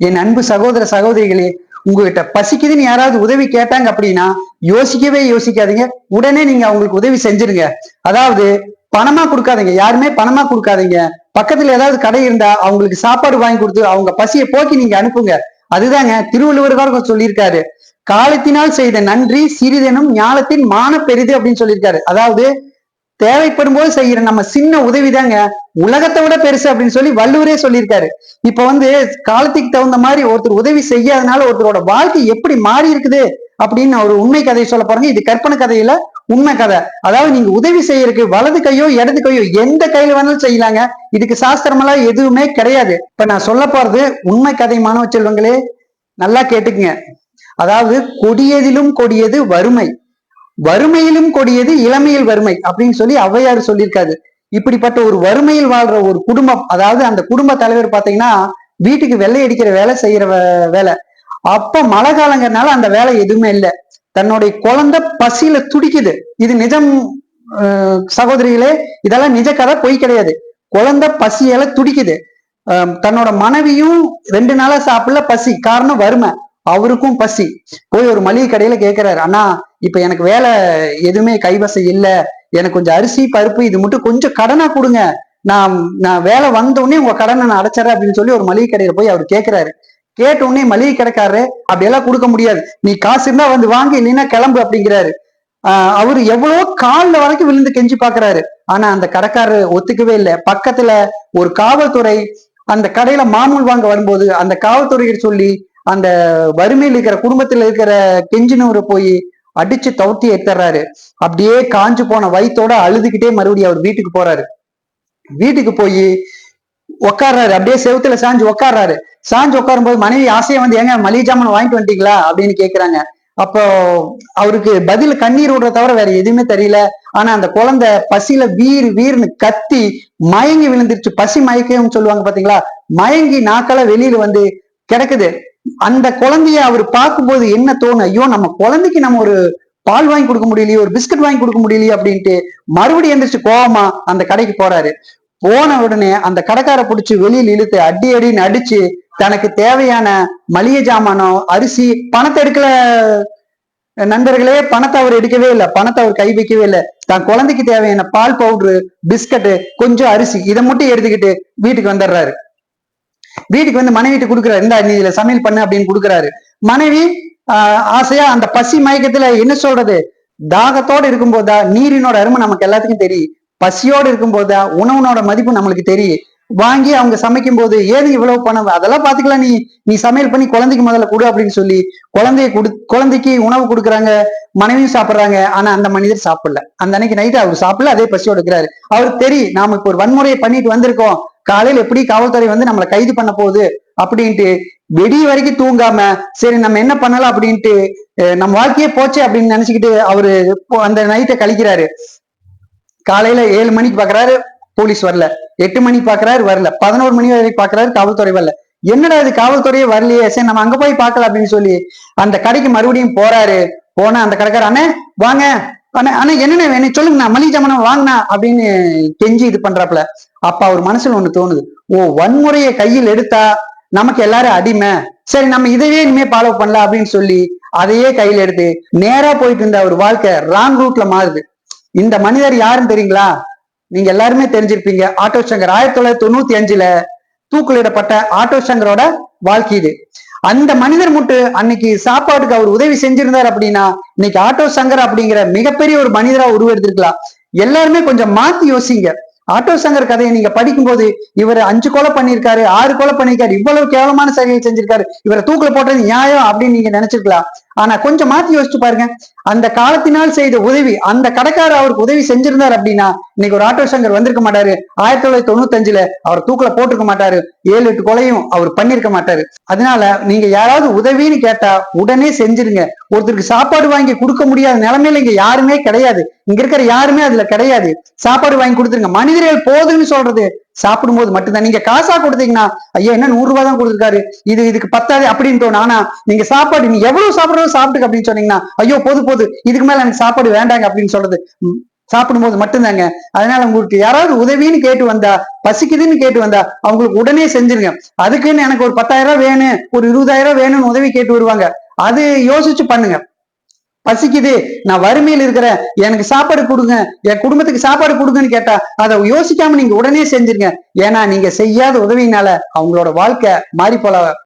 என் அன்பு சகோதர சகோதரிகளே உங்ககிட்ட பசிக்குதுன்னு யாராவது உதவி கேட்டாங்க அப்படின்னா யோசிக்கவே யோசிக்காதீங்க. உடனே நீங்க அவங்களுக்கு உதவி செஞ்சிருங்க. அதாவது பணமா கொடுக்காதீங்க. யாருமே பணமா கொடுக்காதீங்க. பக்கத்துல ஏதாவது கடை இருந்தா அவங்களுக்கு சாப்பாடு வாங்கி கொடுத்து அவங்க பசியை போக்கி நீங்க அனுப்புங்க. அதுதாங்க திருவள்ளுவர் கூட சொல்லியிருக்காரு. காலத்தினால் செய்த நன்றி சிறிதெனும் ஞானத்தின் மான பெரிது அப்படின்னு சொல்லியிருக்காரு. அதாவது தேவைப்படும் போது செய்யற நம்ம சின்ன உதவிதாங்க. உலகத்தை விட பெருசு அப்படின்னு சொல்லி வள்ளுவரே சொல்லியிருக்காரு. இப்ப வந்து காலத்துக்கு தகுந்த மாதிரி ஒருத்தர் உதவி செய்யாதனால ஒருத்தரோட வாழ்க்கை எப்படி மாறி இருக்குது அப்படின்னு ஒரு உண்மை கதையை சொல்ல போறாங்க. இது கற்பனை கதையில உண்மை கதை. அதாவது நீங்க உதவி செய்யறதுக்கு வலது கையோ இடது கையோ எந்த கையில வேணாலும் செய்யலாங்க. இதுக்கு சாஸ்திரமெல்லாம் எதுவுமே கிடையாது. இப்ப நான் சொல்ல போறது உண்மை கதை மாணவ செல்வங்களே நல்லா கேட்டுக்குங்க. அதாவது கொடியதிலும் கொடியது வறுமை. வறுமையிலும் கொடியது இளமையில் வறுமை அப்படின்னு சொல்லி ஔவையார் சொல்லியிருக்காரு. இப்படிப்பட்ட ஒரு வறுமையில் வாழ்ற ஒரு குடும்பம் அதாவது அந்த குடும்ப தலைவர் பாத்தீங்கன்னா வீட்டுக்கு வெள்ளை அடிக்கிற வேலை செய்யற வேலை. அப்ப மழை காலங்கிறனால அந்த வேலை எதுவுமே இல்லை. தன்னுடைய குழந்தை பசியில துடிக்குது. இது நிஜம் சகோதரிகளே இதெல்லாம் நிஜ கதை பொய் கிடையாது. குழந்தை பசியால துடிக்குது. தன்னோட மனைவியும் ரெண்டு நாளா சாப்பிடல பசி. காரணம் வறுமை. அவருக்கும் பசி. போய் ஒரு மளிகை கடையில கேட்கிறாரு அண்ணா இப்ப எனக்கு வேலை எதுவுமே கைவசம் இல்லை. எனக்கு கொஞ்சம் அரிசி பருப்பு இது மட்டும் கொஞ்சம் கடனா கொடுங்க. நான் நான் வேலை வந்த உடனே உங்க கடனை நான் அடைச்சிடறேன் அப்படின்னு சொல்லி ஒரு மளிகை கடையில போய் அவர் கேட்கிறாரு கேட்ட உடனே மளிகை கடைக்காரரு அப்படியெல்லாம் கொடுக்க முடியாது. நீ காசு இருந்தா வந்து வாங்கி இல்லைன்னா கிளம்பு அப்படிங்கிறாரு. ஆஹ் அவரு எவ்வளவோ காலில் வரைக்கும் விழுந்து கெஞ்சி பாக்குறாரு. ஆனா அந்த கடைக்காரர் ஒத்துக்கவே இல்லை. பக்கத்துல ஒரு காவல்துறை அந்த கடையில மாமூல் வாங்க வரும்போது அந்த காவல்துறையை சொல்லி அந்த வறுமையில் இருக்கிற குடும்பத்தில் இருக்கிற கெஞ்சினவரை போய் அடிச்சு தவுத்தி எடுத்துறாரு அப்படியே காஞ்சு போன வயிற்றோட அழுதுகிட்டே மறுபடியும் அவர் வீட்டுக்கு போறாரு. வீட்டுக்கு போய் உட்கார்றாரு அப்படியே செவுத்துல சாஞ்சு உட்கார்றாரு சாஞ்சு உட்காரும் போது மனைவி ஆசையை வந்து ஏங்க மளிகை ஜாமான் வாங்கிட்டு வந்துட்டீங்களா அப்படின்னு கேக்குறாங்க. அப்போ அவருக்கு பதில் கண்ணீர் விடுற தவிர வேற எதுவுமே தெரியல. ஆனா அந்த குழந்தை பசியில வீர் வீர்னு கத்தி மயங்கி விழுந்துருச்சு. பசி மயக்கம் சொல்லுவாங்க பாத்தீங்களா? மயங்கி நாக்கால வெளியில வந்து கிடக்குது. அந்த குழந்தைய அவர் பார்க்கும்போது என்ன தோணும்? ஐயோ நம்ம குழந்தைக்கு நம்ம ஒரு பால் வாங்கி கொடுக்க முடியலையே ஒரு பிஸ்கட் வாங்கி கொடுக்க முடியலையே அப்படின்ட்டு மறுபடியும் எந்திரிச்சு கோவமா அந்த கடைக்கு போறாரு. போன உடனே அந்த கடைக்கார பிடிச்சி வெளியில இழுத்து அடி அடின்னு அடிச்சு தனக்கு தேவையான மளிகை ஜாமானோ அரிசி பணத்தை எடுக்கல. நண்பர்களே பணத்தை அவர் எடுக்கவே இல்லை. பணத்தை அவர் கை வைக்கவே இல்லை. தான் குழந்தைக்கு தேவையான பால் பவுடரு பிஸ்கட்டு கொஞ்சம் அரிசி இதை மட்டும் எடுத்துக்கிட்டு வீட்டுக்கு வந்துடுறாரு. வீட்டுக்கு வந்து மனைவிட்டு கொடுக்குறாரு. இந்த நீ இதுல சமையல் பண்ணு அப்படின்னு கொடுக்குறாரு. மனைவி ஆஹ் ஆசையா அந்த பசி மயக்கத்துல என்ன சொல்றது? தாகத்தோட இருக்கும்போதா நீரினோட அருமை நமக்கு எல்லாத்துக்கும் தெரியும். பசியோடு இருக்கும்போதா உணவுனோட மதிப்பு நம்மளுக்கு தெரியும். வாங்கி அவங்க சமைக்கும் போது ஏது இவ்வளவு பணம்? அதெல்லாம் பாத்துக்கலாம் நீ. நீ சமையல் பண்ணி குழந்தைக்கு முதல்ல கொடு அப்படின்னு சொல்லி குழந்தைய கொடு குழந்தைக்கு உணவு கொடுக்குறாங்க. மனைவியும் சாப்பிடுறாங்க. ஆனா அந்த மனிதர் சாப்பிடல. அந்த அன்னைக்கு நைட்டு அவர் சாப்பிடல அதே பசியோடு இருக்கிறாரு. அவருக்கு தெரியும் நாம இப்ப ஒரு வன்முறையை பண்ணிட்டு வந்திருக்கோம். காலையில எப்படி காவல்துறை வந்து நம்மளை கைது பண்ண போகுது அப்படின்ட்டு வெடி வரைக்கும் தூங்காம சரி நம்ம என்ன பண்ணலாம் அப்படின்ட்டு நம்ம வாழ்க்கையே போச்சே அப்படின்னு நினைச்சுக்கிட்டு அவரு அந்த நைட்டை கழிக்கிறாரு. காலையில ஏழு மணிக்கு பாக்குறாரு போலீஸ் வரல. எட்டு மணிக்கு பாக்குறாரு வரல. பதினோரு மணி வரைக்கும் பாக்குறாரு காவல்துறை வரல. என்னடா இது காவல்துறையே வரலையே. சரி நம்ம அங்க போய் பார்க்கலாம் அப்படின்னு சொல்லி அந்த கடைக்கு மறுபடியும் போறாரு. போனா அந்த கடைக்கார அண்ணே வாங்க. ஆனா அண்ணே என்னண்ணே வேணும்? சொல்லுங்க நான் மளிகை ஜாமான் வாங்கினா அப்படின்னு கெஞ்சி இது பண்றாப்புல. அப்ப அவர் மனசுல ஒண்ணு தோணுது. ஓ வன்முறையை கையில் எடுத்தா நமக்கு எல்லாரும் அடிமை. சரி நம்ம இதையே இனிமே ஃபாலோ பண்ணலாம் அப்படின்னு சொல்லி அதையே கையில எடுத்து நேரா போயிட்டு இருந்த ஒரு வாழ்க்கை ராங் ரூட்ல மாறுது. இந்த மனிதர் யாருன்னு தெரியுங்களா? நீங்க எல்லாருமே தெரிஞ்சிருப்பீங்க. ஆட்டோ சங்கர் ஆயிரத்தி தொள்ளாயிரத்தி தொண்ணூத்தி அஞ்சுல தூக்குலிடப்பட்ட ஆட்டோ சங்கரோட வாழ்க்கை இது. அந்த மனிதர் மட்டும் அன்னைக்கு சாப்பாட்டுக்கு அவர் உதவி செஞ்சிருந்தார் அப்படின்னா இன்னைக்கு ஆட்டோ சங்கர் அப்படிங்கிற மிகப்பெரிய ஒரு மனிதரா உருவெடுத்திருக்கலாம். எல்லாருமே கொஞ்சம் மாத்தி யோசிங்க. ஆட்டோ சங்கர் கதையை நீங்க படிக்கும்போது இவர் அஞ்சு கொலை பண்ணியிருக்காரு ஆறு கொலை பண்ணியிருக்காரு இவ்வளவு கேவலமான சரியை செஞ்சிருக்காரு இவரை தூக்கில போட்டது நியாயம் அப்படின்னு நீங்க நினைச்சிருக்கலாம். ஆனா கொஞ்சம் மாத்தி யோசிச்சு பாருங்க. அந்த காலத்தினால் செய்த உதவி அந்த கடைக்காரர் அவருக்கு உதவி செஞ்சிருந்தார் அப்படின்னா இன்னைக்கு ஒரு ஆட்டோ சங்கர் வந்திருக்க மாட்டாரு. ஆயிரத்தி தொள்ளாயிரத்தி தொண்ணூத்தி அஞ்சுல அவர் தூக்கில போட்டிருக்க மாட்டாரு. ஏழு எட்டு கொலையும் அவர் பண்ணிருக்க மாட்டாரு. அதனால நீங்க யாராவது உதவின்னு கேட்டா உடனே செஞ்சிருங்க. ஒருத்தருக்கு சாப்பாடு வாங்கி கொடுக்க முடியாத நிலைமையில இங்க யாருமே கிடையாது. இங்க இருக்கிற யாருமே அதுல கிடையாது. சாப்பாடு வாங்கி கொடுத்துருங்க. மனிதர்கள் போதுன்னு சொல்றது சாப்பிடும்போது மட்டும்தான். நீங்க காசா கொடுத்தீங்கன்னா ஐயா என்ன நூறு ரூபாய் தான் கொடுத்துருக்காரு. இது இதுக்கு பத்தாது அப்படின்னு தோணும். ஆனா நீங்க சாப்பாடு நீ எவ்வளவு சாப்பிடுறதோ சாப்பிட்டுக்க அப்படின்னு சொன்னீங்கன்னா ஐயோ போது போது. இதுக்கு மேல எனக்கு சாப்பாடு வேண்டாங்க அப்படின்னு சொல்றது சாப்பிடும்போது மட்டும்தாங்க. அதனால உங்களுக்கு யாராவது உதவின்னு கேட்டு வந்தா பசிக்குதுன்னு கேட்டு வந்தா அவங்களுக்கு உடனே செஞ்சிருங்க. அதுக்குன்னு எனக்கு ஒரு பத்தாயிரம் ரூபாய் வேணும் ஒரு இருபதாயிரம் ரூபாய் வேணும்னு உதவி கேட்டு வருவாங்க. அது யோசிச்சு பண்ணுங்க. பசிக்குது நான் வறுமையில் இருக்கிறேன் எனக்கு சாப்பாடு கொடுங்க என் குடும்பத்துக்கு சாப்பாடு கொடுங்கன்னு கேட்டா அதை யோசிக்காம நீங்க உடனே செஞ்சிருங்க. ஏன்னா நீங்க செய்யாத உதவியினால அவங்களோட வாழ்க்கை மாறி போல